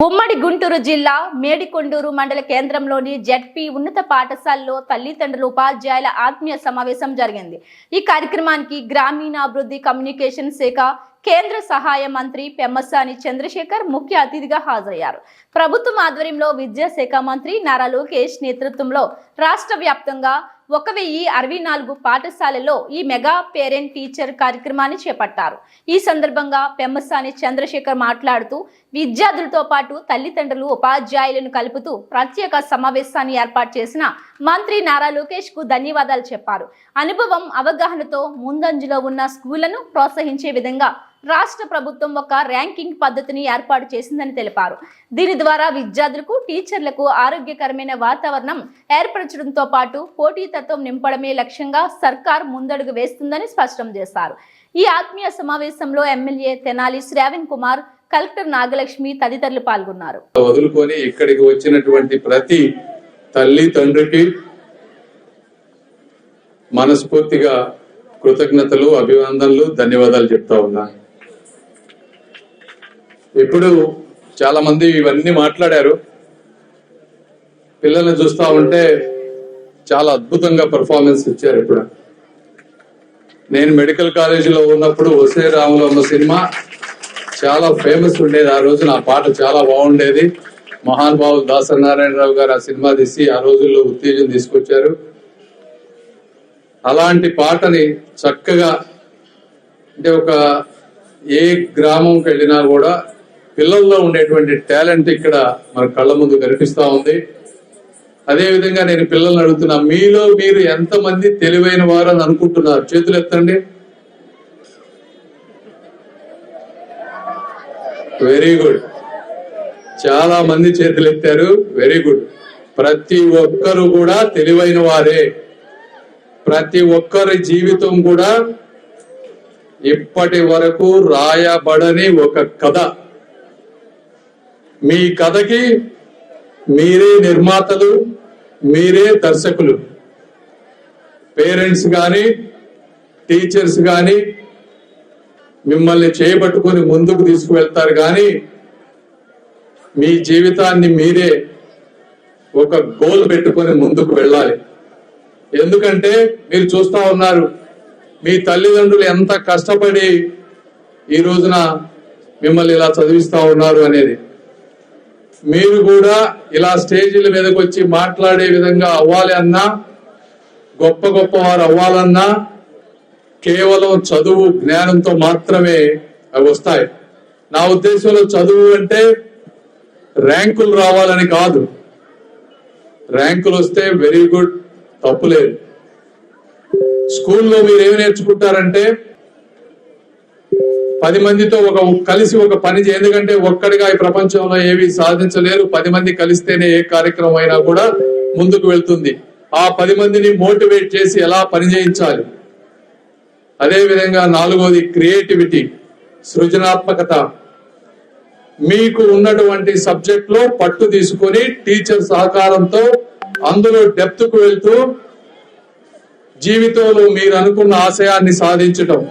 ఉమ్మడి గుంటూరు జిల్లా మేడికొండూరు మండల కేంద్రంలోని జెడ్పీ ఉన్నత పాఠశాలలో తల్లిదండ్రులు ఉపాధ్యాయుల ఆత్మీయ సమావేశం జరిగింది. ఈ కార్యక్రమానికి గ్రామీణాభివృద్ధి కమ్యూనికేషన్ శాఖ కేంద్ర సహాయ మంత్రి పెమ్మసాని చంద్రశేఖర్ ముఖ్య అతిథిగా హాజరయ్యారు. ప్రభుత్వం ఆధ్వర్యంలో విద్యాశాఖ మంత్రి నారా లోకేష్ నేతృత్వంలో రాష్ట్ర వ్యాప్తంగా ఒక వెయ్యి అరవై నాలుగు పాఠశాలలో ఈ మెగా పేరెంట్ టీచర్ కార్యక్రమాన్ని చేపట్టారు. ఈ సందర్భంగా పెమ్మసాని చంద్రశేఖర్ మాట్లాడుతూ విద్యార్థులతో పాటు తల్లిదండ్రులు ఉపాధ్యాయులను కలుపుతూ ప్రత్యేక సమావేశాన్ని ఏర్పాటు చేసిన మంత్రి నారా లోకేష్కు ధన్యవాదాలు చెప్పారు. అనుభవం అవగాహనతో ముందంజలో ఉన్న స్కూళ్ళను ప్రోత్సహించే విధంగా రాష్ట్ర ప్రభుత్వం ఒక ర్యాంకింగ్ పద్ధతిని ఏర్పాటు చేసిందని తెలిపారు. దీని ద్వారా విద్యార్థులకు టీచర్లకు ఆరోగ్యకరమైన వాతావరణం ఏర్పరచడంతో పాటు పోటీతత్వం నింపడమే లక్ష్యంగా సర్కార్ ముందడుగు వేస్తుందని స్పష్టం చేశారు. ఈ ఆత్మీయ సమావేశంలో ఎమ్మెల్యే తెనాలి శ్రావణ్ కుమార్ కలెక్టర్ నాగలక్ష్మి తదితరులు పాల్గొన్నారు. వదులుకొని ఇక్కడికి వచ్చినటువంటి ప్రతి తల్లి తండ్రికి మనస్ఫూర్తిగా కృతజ్ఞతలు అభివందనలు ధన్యవాదాలు చెప్తా ఉన్నాను ఇప్పుడు చాలా మంది ఇవన్నీ మాట్లాడారు. పిల్లల్ని చూస్తా ఉంటే చాలా అద్భుతంగా పెర్ఫార్మెన్స్ ఇచ్చారు ఇప్పుడు. నేను మెడికల్ కాలేజీలో ఉన్నప్పుడు వసే రాములమ్మ సినిమా చాలా ఫేమస్ ఉండేది. ఆ రోజు నా పాట చాలా బాగుండేది. మహానుభావులు దాసనారాయణరావు గారు ఆ సినిమా తీసి ఆ రోజుల్లో ఉత్తేజం తీసుకొచ్చారు. అలాంటి పాటని చక్కగా అంటే ఒక ఏ గ్రామంకి వెళ్ళినా కూడా పిల్లల్లో ఉండేటువంటి టాలెంట్ ఇక్కడ మన కళ్ళ ముందు కనిపిస్తా ఉంది. అదే విధంగా నేను పిల్లల్ని అడుగుతున్నా మీలో మీరు ఎంతమంది తెలివైన వారు అని అనుకుంటున్నారు? చేతులు ఎత్తండి. వెరీ గుడ్ చాలా మంది చేతులు ఎత్తారు. వెరీ గుడ్ ప్రతి ఒక్కరు కూడా తెలివైన వారే. ప్రతి ఒక్కరి జీవితం కూడా ఇప్పటి వరకు రాయబడని ఒక కథ. మీ కథకి మీరే నిర్మాతలు మీరే దర్శకులు. పేరెంట్స్ కానీ టీచర్స్ కానీ మిమ్మల్ని చేపట్టుకొని ముందుకు తీసుకువెళ్తారు కానీ మీ జీవితాన్ని మీరే ఒక గోల్ పెట్టుకొని ముందుకు వెళ్ళాలి. ఎందుకంటే మీరు చూస్తూ ఉన్నారు మీ తల్లిదండ్రులు ఎంత కష్టపడి ఈ రోజున మిమ్మల్ని ఇలా చదివిస్తూ ఉన్నారు అనేది. మీరు కూడా ఇలా స్టేజీల మీదకి వచ్చి మాట్లాడే విధంగా అవ్వాలి అన్నా గొప్ప గొప్ప వారు అవ్వాలన్నా కేవలం చదువు జ్ఞానంతో మాత్రమే అవి వస్తాయి. నా ఉద్దేశంలో చదువు అంటే ర్యాంకులు రావాలని కాదు. ర్యాంకులు వస్తే వెరీ గుడ్ తప్పులేదు స్కూల్లో మీరు ఏమి నేర్చుకుంటారంటే పది మందితో ఒక కలిసి ఒక పని చే- ఎందుకంటే ఒక్కడిగా ఈ ప్రపంచంలో ఏవి సాధించలేరు. పది మంది కలిస్తేనే ఏ కార్యక్రమం అయినా కూడా ముందుకు వెళ్తుంది. ఆ పది మందిని మోటివేట్ చేసి ఎలా పని చేయించాలి? అదే విధంగా నాలుగోది క్రియేటివిటీ సృజనాత్మకత. మీకు ఉన్నటువంటి సబ్జెక్ట్లో పట్టు తీసుకొని టీచర్ సహకారంతో అందులో డెప్త్కు వెళ్తూ జీవితంలో మీరు అనుకున్న ఆశయాన్ని సాధించటం.